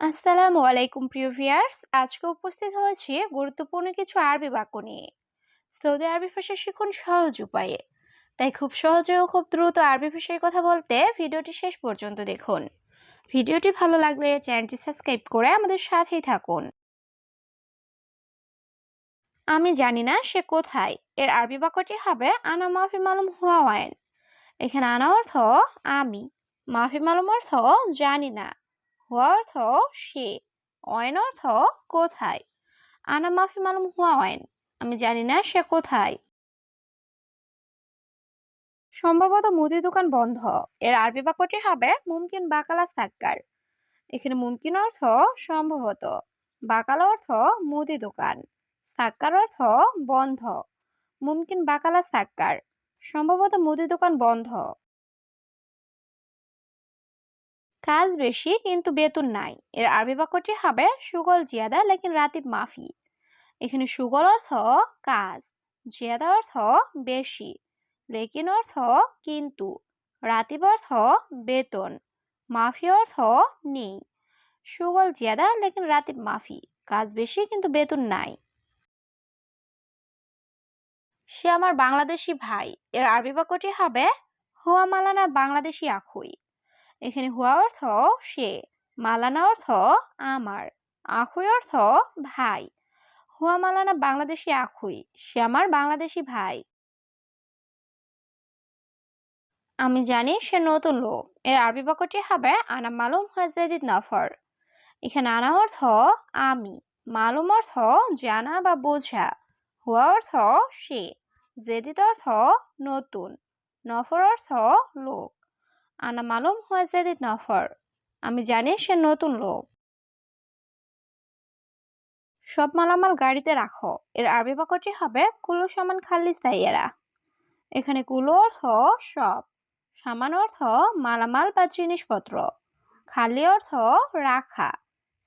আসসালামু আলাইকুম, প্রিয় ভিউয়ার্স। আজকে উপস্থিত হয়েছি গুরুত্বপূর্ণ কিছু আরবি বাক্য নিয়ে। সৌদি আরবি ভাষা শিখুন সহজ উপায়ে। তাই খুব সহজে ও খুব দ্রুত আরবি ভাষায় কথা বলতে ভিডিওটি শেষ পর্যন্ত দেখুন। ভিডিওটি ভালো লাগলে চ্যানেলটি সাবস্ক্রাইব করে আমাদের সাথেই থাকুন। আমি জানি না সে কোথায়। এর আরবি বাক্যটি হবে, আনা মাফি মালুম হুয়া ওয়াইন। এখানে আনা অর্থ, আমি। মাফি মালুম অর্থ, জানি না। হুয়া অর্থ সে, অয়েন অর্থ কোথায়? আনা মাফি মালুম হুয়া অয়েন, আমি জানি না সে কোথায়। সম্ভবত মুদি দোকান বন্ধ, এর আরবি বাক্যটি হবে মুমকিন বাকালা সাক্কার। এখানে মুমকিন অর্থ সম্ভবত, বাকালা অর্থ মুদি দোকান, সাক্কার অর্থ বন্ধ, মুমকিন বাকালা সাক্কার। সম্ভবত মুদি দোকান বন্ধ। কাজ বেশি, কিন্তু বেতন নাই। এর আরবি বাক্যটি হবে সুগল জিয়াদা, লেকিন রাতিব মাফি। এখানে সুগল অর্থ কাজ, জিয়াদা অর্থ বেশি, লেকিন অর্থ কিন্তু রাতিব অর্থ বেতন, মাফি অর্থ নেই। সুগল জিয়াদা, লেকিন রাতিব মাফি, কাজ বেশি কিন্তু বেতন নাই। সে আমার বাংলাদেশি ভাই। এর আরবি বাক্যটি হবে, হুয়া মালানা বাংলাদেশি আখুই। এখানে হুয়া অর্থ সে, মালানা অর্থ আমার, আখুই অর্থ ভাই। হুয়া মালানা বাংলাদেশি আখুই, সে আমার বাংলাদেশি ভাই। আমি জানি সে নতুন লোক, এর আরবি বাক্যটি হবে আনা মালুম হাজাদিদ নফর। এখানে আনা অর্থ আমি, মালুম অর্থ জানা বা বোঝা। হুয়া অর্থ সে জেদিদ অর্থ নতুন, নফর অর্থ লোক। আনা মালুম হুয়া জেদিদ নফর আমি জানি সে নতুন লোক। সব মালামাল গাড়িতে রাখো। এর আরবি বাক্যটি হবে, কুলু সমান খাল্লি সাইয়েরা। এখানে কুলু অর্থ সব, সামান অর্থ মালামাল বা জিনিসপত্র। খালি অর্থ রাখা,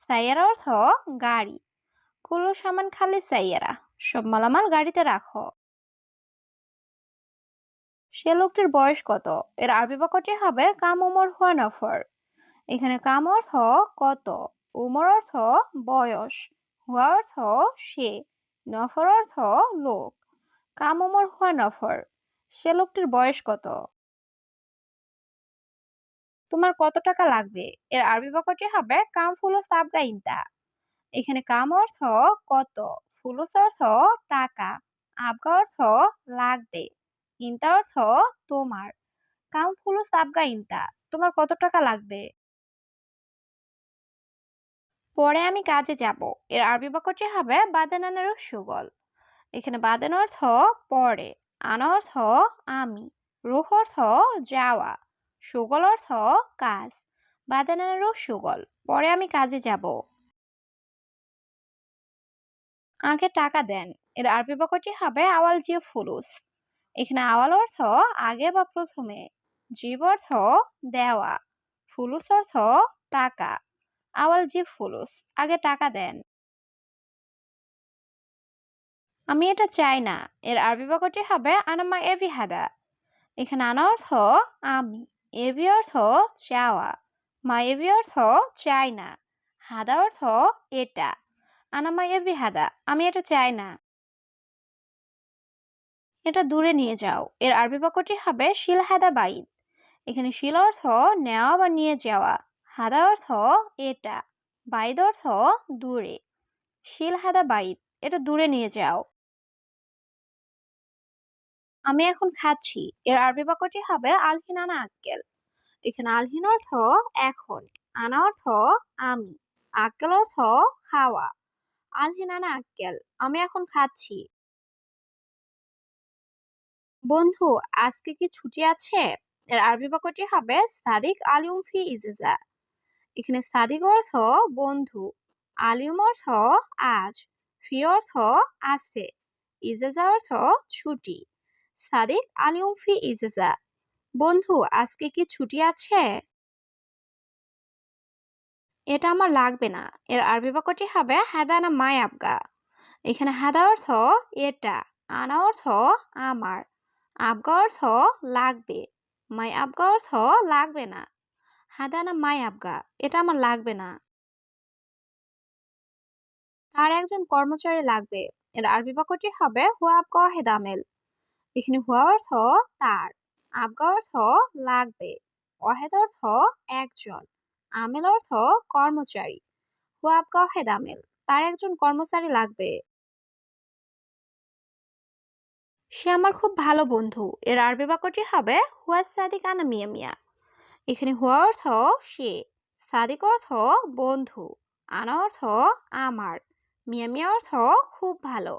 সাইয়ার অর্থ গাড়ি। কুলু সামান খালি সাইয়ারা, সব মালামাল গাড়িতে রাখো। সে লোকটির বয়স কত? এর আরবি বাক্যটি হবে, কাম উমর হুয়া নফর। এখানে কাম অর্থ কত? উমর অর্থ বয়স, হুয়া অর্থ সে, নফর অর্থ লোক। কাম উমর হুয়া নফর। সে লোকটির বয়স কত? তোমার কত টাকা লাগবে? এর আরবি বাক্যটি হবে, কাম ফুলো সাবগা ইনতা। এখানে কাম অর্থ কত? ফুলুস অর্থ টাকা। আবগা অর্থ লাগবে। ইনতা অর্থ তোমার। কাম ফুলুস আবগা ইনতা তোমার কত টাকা লাগবে? পরে আমি কাজে যাব। এর আরবি বাক্যটি হবে বাদানানের সুগল। এখানে বাদান অর্থ পরে, আনা অর্থ আমি, রুহ অর্থ যাওয়া, সুগল অর্থ কাজ বাদানানের সুগল। পরে আমি কাজে যাব। আগে টাকা দেন। এর আরবি বাক্যটি হবে আওয়াল জিও ফুলুস। এখানে আওয়াল অর্থ আগে বা প্রথমে, জীব অর্থ দেওয়া, ফুলুস অর্থ টাকা, আওয়াল জীব ফুলুস, আগে টাকা দেন। আমি এটা চাই না, এর আরবি বাক্যটি হবে আনামা এভি হাদা। এখানে আনা অর্থ আমি এবি অর্থ চাওয়া, মা এবি অর্থ চাই না, হাদা অর্থ এটা, আনামা এবি হাদা, আমি এটা চাই না। এটা দূরে নিয়ে যাও। এর আরবি বাক্যটি হবে শিল হাদা বাইদ। এখানে শিল অর্থ নেওয়া বা নিয়ে যাওয়া। হাদা অর্থ এটা। বাইদ অর্থ দূরে। শিল হাদা বাইদ, এটা দূরে নিয়ে যাও। আমি এখন খাচ্ছি। এর আরবি বাক্যটি হবে আলহিন আনা আক্কেল। এখানে আলহিন অর্থ এখন, আনা অর্থ আমি, আক্কেল অর্থ খাওয়া। আলহিন আনা আক্কেল, আমি এখন খাচ্ছি। বন্ধু, আজকে কি ছুটি আছে? এর আরবি বাক্যটি হবে সাদিক আলিউম ফি ইজেজা। এখানে সাদিক অর্থ বন্ধু আলিউম অর্থ আজ, ফি অর্থ আছে, ইজেজা অর্থ ছুটি, সাদিক আলিউম ফি ইজেজা। বন্ধু, আজকে কি ছুটি আছে? এটা আমার লাগবে না। এর আরবি বাক্যটি হবে হাদানা মাই আবগা। এখানে হাদা অর্থ এটা, আনা অর্থ আমার। আবগা অর্থ লাগবে। মাই আবগা অর্থ লাগবে না। হাদানা মাই আবগা, এটা আমার লাগবে না। তার একজন কর্মচারী লাগবে। এর আরবি বাক্যটি হবে হুয়াব কহেদ আমেল এখানে হুয়া অর্থ তার আবগা অর্থ লাগবে। ওয়াহেদ অর্থ একজন আমেল অর্থ কর্মচারী। হুয়াব কহেদ হেদামেল তার একজন কর্মচারী লাগবে। সে আমার খুব ভালো বন্ধু। এর আরবি বাক্যটি হবে, হুয়া সাদিক আনা মিয়া মিয়া। এখানে হুয়া অর্থ সে, সাদিক অর্থ বন্ধু, আনা অর্থ আমার, মিয়া মিয়া অর্থ খুব ভালো,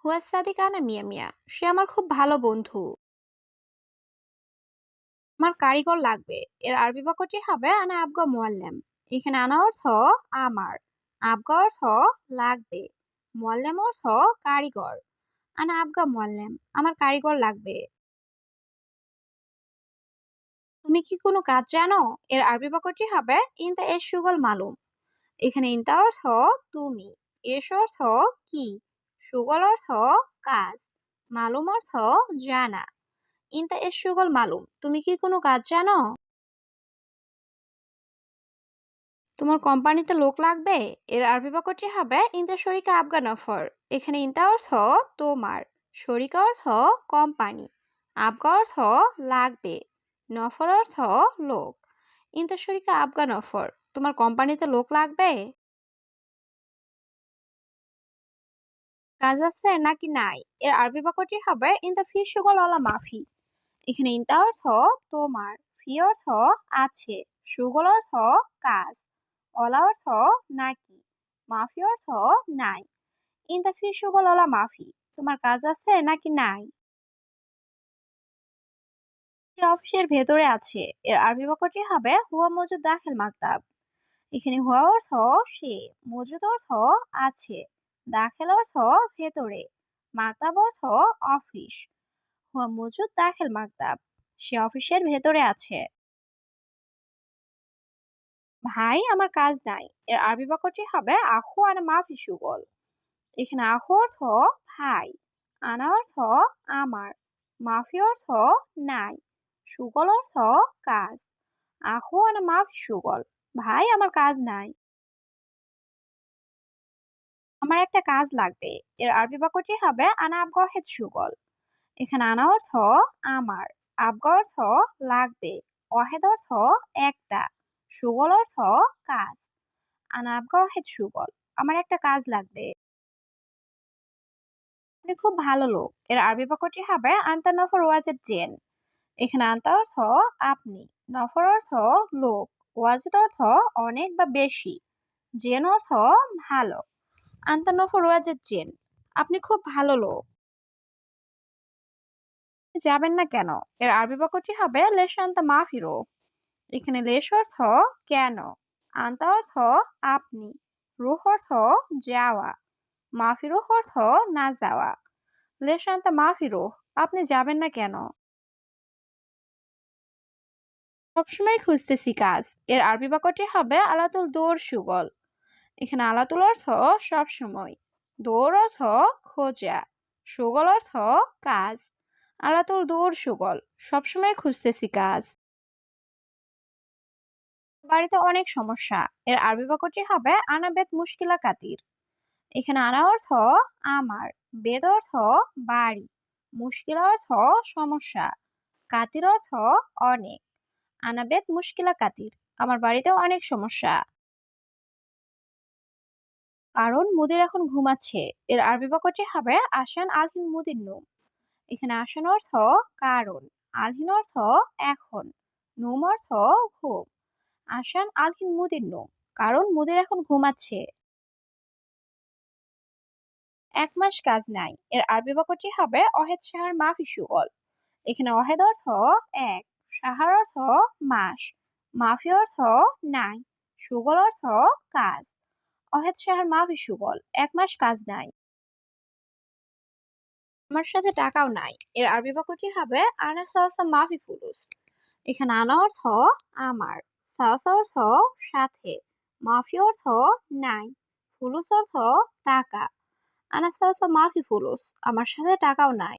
হুয়া সাদিক আনা মিয়া মিয়া। সে আমার খুব ভালো বন্ধু। আমার কারিগর লাগবে। এর আরবি বাক্যটি হবে, আনা আবগা মোয়াল্লেম। এখানে আনা অর্থ আমার, আবগা অর্থ লাগবে, মোয়াল্লেম অর্থ কারিগর। আনা আবগা মোয়াল্লেম, আমার কারিগর লাগবে। তুমি কি কোনো কাজ জানো? এর আরবি বাক্যটি হবে ইনতা এস সুগল মালুম। এখানে ইনতা অর্থ তুমি। এস অর্থ কি? সুগল অর্থ কাজ। মালুম অর্থ জানা। ইনতা এস সুগল মালুম, তুমি কি কোনো কাজ জানো? তোমার কোম্পানিতে লোক লাগবে? এর আরবি বাক্যটি হবে, ইনতা শরিকা আফগান নফর এখানে ইনতা অর্থ, তোমার। শরিকা অর্থ, কোম্পানি। আবগা অর্থ, লাগবে। নফর অর্থ, লোক। ইনতা শরিকা আফগান নফর তোমার কোম্পানিতে লোক লাগবে? কাজ আছে নাকি নাই? এর আরবি বাক্যটি হবে, ইনতা ফি সুগল আলা মাফি। এখানে ইনতা অর্থ, তোমার। ফি অর্থ, আছে। সুগল অর্থ, কাজ। অলা অর্থ নাকি? মাফি অর্থ নাই। ইনতা ফি সুগল অলা মাফি। তোমার কাজ আছে নাকি নাই? সে অফিসের ভেতরে আছে। এর আরবি বাক্যটি হবে হুয়া মজুদ দাখিল মাকতাব। এখানে হুয়া অর্থ সে, মজুদ অর্থ আছে। দাখিল অর্থ ভেতরে। মাকতাব অর্থ অফিস। হুয়া মজুদ দাখিল মাকতাব। সে অফিসের ভেতরে আছে। ভাই, আমার কাজ নাই। এর আরবি বাক্যটি হবে, আহু আনা মাফি সুগল। এখানে আহু অর্থ, ভাই। আনা অর্থ, আমার। মাফি অর্থ, নাই। সুগল অর্থ, কাজ। আহু আনা মাফি সুগল। ভাই, আমার কাজ নাই। আমার একটা কাজ লাগবে। এর আরবি বাক্যটি হবে, আনা আবগা সুগল। এখানে আনা অর্থ, আমার। আবগা অর্থ, লাগবে। অহেদ অর্থ, একটা। সুগল অর্থ কাজ। আনা হেদ সুগল, আমার একটা কাজ লাগবে। আপনি খুব ভালো লোক, এর আরবি বাক্যটি হবে আন্তা নফর ওয়াজেদ জেন। এখানে আন্তা অর্থ আপনি, নফর অর্থ লোক, ওয়াজেদ অর্থ অনেক বা বেশি, জেন অর্থ ভালো। আন্তা নফর ওয়াজেদ জেন, আপনি খুব ভালো লোক। যাবেন না কেন, এর আরবি বাক্যটি হবে লেশ আন্তা মাফিরো। এখানে লেশ অর্থ কেন? আন্তা অর্থ আপনি। রুহ অর্থ যাওয়া। মাফিরুহ অর্থ না যাওয়া। লেশ আন্তা মাফিরুহ, আপনি যাবেন না কেন? সবসময় খুঁজতেছি কাজ। এর আরবি বাক্যটি হবে আলাতুল দৌড় সুগল। এখানে আলাতুল অর্থ সবসময়। দৌড় অর্থ খোঁজা। সুগল অর্থ কাজ। আলাতুল দৌড় সুগল, সবসময় খুঁজতেছি কাজ। বাড়িতে অনেক সমস্যা। এর আরবি বাক্যটি হবে আনাবেত মুশকিলা কাতির। এখানে আনা অর্থ আমার, বেদ অর্থ বাড়ি, মুশকিল অর্থ সমস্যা, কাতির অর্থ অনেক আনাবেত মুশকিলা কাতির। আমার বাড়িতে অনেক সমস্যা। কারণ মুদির এখন ঘুমাচ্ছে এর আরবি বাক্যটি হবে আসান আলহিন মুদির নুম। এখানে আসান অর্থ কারণ, আলহিন অর্থ এখন, নুম অর্থ ঘুম। আসান আলহিন, মুদির নুম কারণ মুদির এখন ঘুমাচ্ছে। এক মাস কাজ নাই। এর আরবি বাক্যটি হবে অহেদ সাহার মাফি সুগল এখানে অহেদ অর্থ এক, সাহার অর্থ মাস, মাফি অর্থ নাই, সুগল অর্থ কাজ। অহেদ সাহার মাফি সুগল এক মাস কাজ নাই। আমার সাথে টাকাও নাই। এর আরবি বাক্যটি হবে আনা সাওসা মাফি ফুলুস। এখানে আনা অর্থ আমার। সাওসা অর্থ সাথে, মাফি অর্থ নাই, ফুলুস অর্থ টাকা। আনা সাওসা মাফি ফুলুস, আমার সাথে টাকাও নাই।